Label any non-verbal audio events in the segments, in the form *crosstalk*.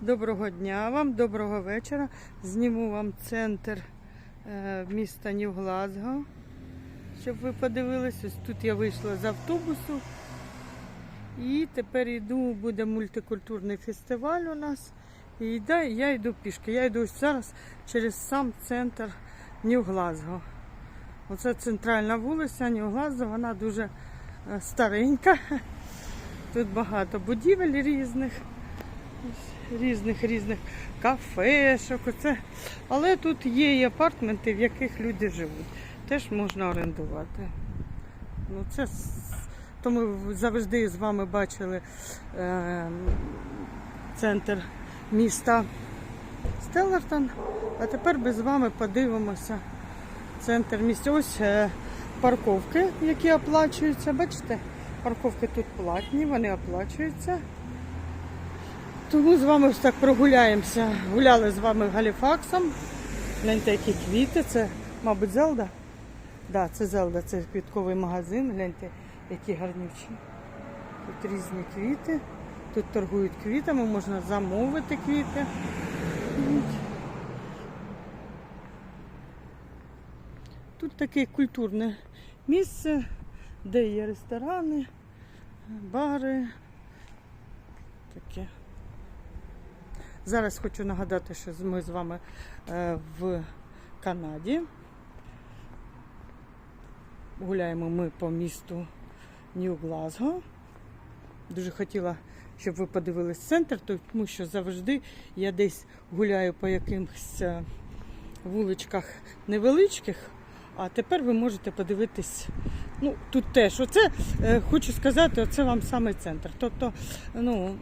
Доброго дня вам, доброго вечора. Зніму вам центр е, міста Нью-Глазго, щоб ви подивились. Ось тут я вийшла з автобусу. І тепер йду, буде мультикультурний фестиваль у нас. І я йду пішки. Я йду ось зараз через сам центр Нью-Глазго. Оце центральна вулиця Нью-Глазго, вона дуже е, старенька. *laughs* Тут багато будівель різних різних різних кафешок. Оце. Але тут є і апартменти, в яких люди живуть. Теж можна орендувати. Ну, це то ми завжди з вами бачили е, центр міста Стеллартон. А тепер ми з вами подивимося центр міста. Ось е, парковки, які оплачуються. Бачите, парковки тут платні, вони оплачуються. Тому з вами ось так прогуляємося. Гуляли з вами Галіфаксом. Гляньте, які квіти. Це, мабуть, Зелда. Так, це Зелда, це квітковий магазин. Гляньте, які гарнючі. Тут різні квіти. Тут торгують квітами, можна замовити квіти. Тут таке культурне місце, де є ресторани, бари. Таке. Зараз хочу нагадати, що ми з вами е, в Канаді. Гуляємо ми по місту Нью-Глазго. Дуже хотіла, щоб ви подивились центр, тому що завжди я десь гуляю по якихось е, вуличках невеличких, а тепер ви можете подивитись. Ну, тут теж. Оце е, хочу сказати, оце вам саме центр. Тобто, ну.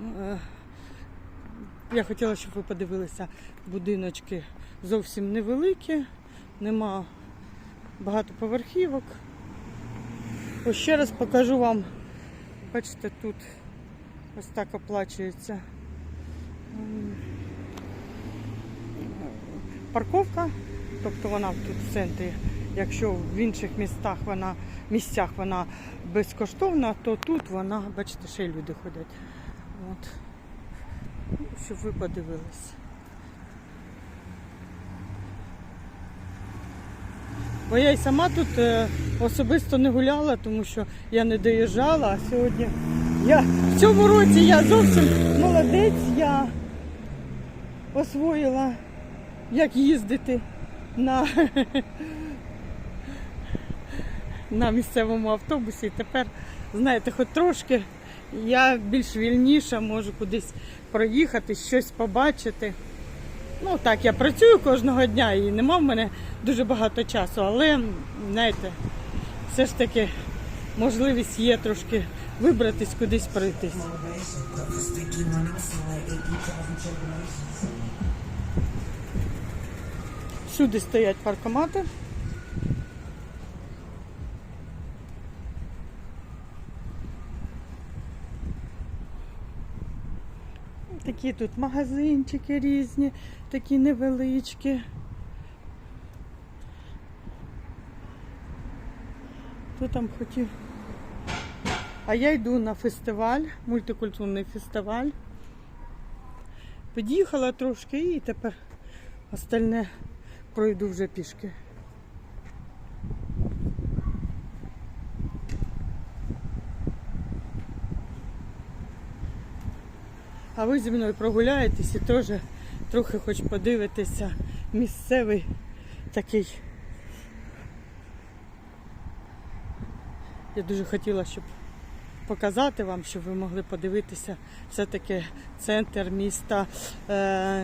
Я хотіла, щоб ви подивилися будиночки зовсім невеликі, нема багатоповерхівок. Ось ще раз покажу вам, бачите, тут ось так оплачується парковка, тобто вона тут в центрі. Якщо в інших містах вона, місцях вона безкоштовна, то тут вона, бачите, ще й люди ходять. От щоб ви подивились. Бо я й сама тут е, особисто не гуляла, тому що я не доїжджала, а сьогодні я в цьому році я зовсім молодець, я освоїла, як їздити на, *laughs* на місцевому автобусі. І тепер, знаєте, хоч трошки я більш вільніша, можу кудись проїхати, щось побачити. Ну так, я працюю кожного дня і нема в мене дуже багато часу, але знаєте, все ж таки можливість є трошки вибратись кудись пройтись. Всюди стоять паркомати. Такі тут магазинчики різні, такі невеличкі. Хто там хотів? А я йду на фестиваль, мультикультурний фестиваль. Під'їхала трошки і тепер остальне пройду вже пішки. А ви зі мною прогуляєтесь і теж трохи хоч подивитися місцевий такий. Я дуже хотіла, щоб показати вам, щоб ви могли подивитися все-таки центр міста е,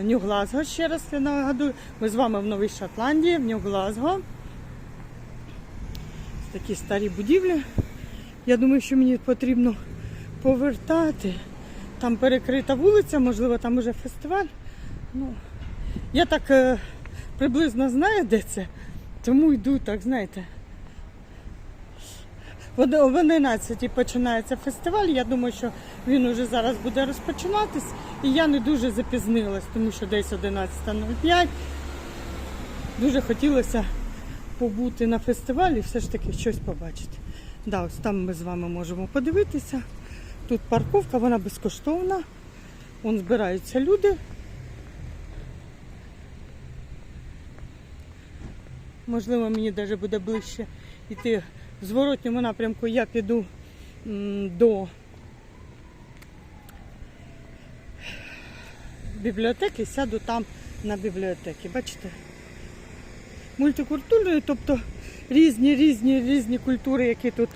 Нью-Глазго. Ще раз я нагадую, ми з вами в Новій Шотландії, в Нью-Глазго. Такі старі будівлі. Я думаю, що мені потрібно повертати. Там перекрита вулиця, можливо, там уже фестиваль. Ну, я так е, приблизно знаю, де це, тому йду так, знаєте. В 11 починається фестиваль. Я думаю, що він уже зараз буде розпочинатись. І я не дуже запізнилась, тому що десь 11.05. Дуже хотілося побути на фестивалі і все ж таки щось побачити. Да, ось там ми з вами можемо подивитися. Тут парковка, вона безкоштовна. Вон збираються люди. Можливо, мені навіть буде ближче йти в зворотньому напрямку, я піду до бібліотеки, сяду там на бібліотеки. Бачите? Мультикультурною, тобто різні, різні, різні культури, які тут